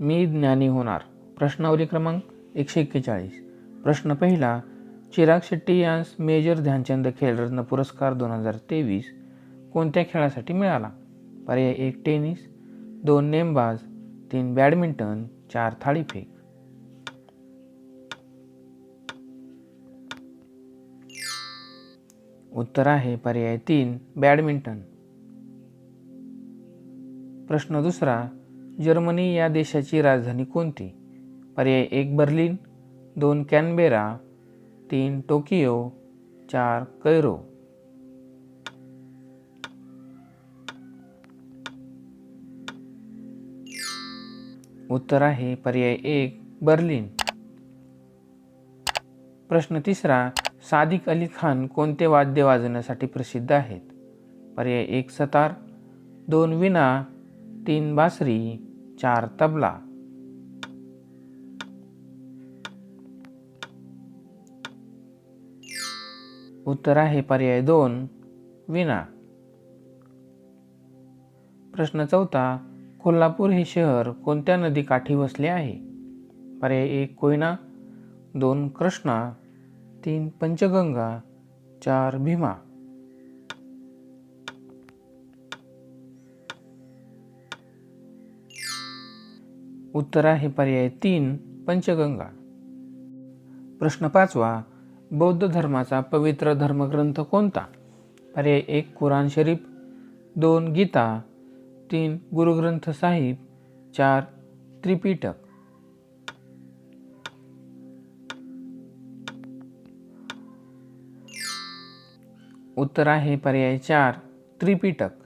मी ज्ञानी होणार. प्रश्नावली क्रमांक एकशे एक्केचाळीस. प्रश्न पहिला चिराग शेट्टी यांस मेजर ध्यानचंद खेलरत्न पुरस्कार दोन हजार तेवीस कोणत्या खेळासाठी मिळाला? पर्याय एक टेनिस. दोन नेमबाज. तीन बॅडमिंटन. चार थाळीफेक. उत्तर आहे पर्याय तीन बॅडमिंटन. प्रश्न दुसरा जर्मनी या देशाची राजधानी कोणती? पर्याय एक बर्लिन दोन कॅनबेरा तीन टोकियो चार कैरो. उत्तर आहे पर्याय एक बर्लिन. प्रश्न तिसरा सादिक अली खान कोणते वाद्य वाजवण्यासाठी प्रसिद्ध आहेत? पर्याय एक सतार दोन विना तीन बासरी चार तबला. उत्तर आहे पर्याय दोन विना. प्रश्न चौथा कोल्हापूर हे शहर कोणत्या नदीकाठी वसले आहे? पर्याय एक कोयना. दोन कृष्णा. तीन पंचगंगा. चार भीमा. उत्तर आहे पर्याय तीन पंचगंगा. प्रश्न पाचवा बौद्ध धर्माचा पवित्र धर्मग्रंथ कोणता? पर्याय एक कुराण शरीफ. दोन गीता. तीन गुरुग्रंथ साहिब. चार त्रिपिटक. उत्तर आहे पर्याय चार त्रिपिटक.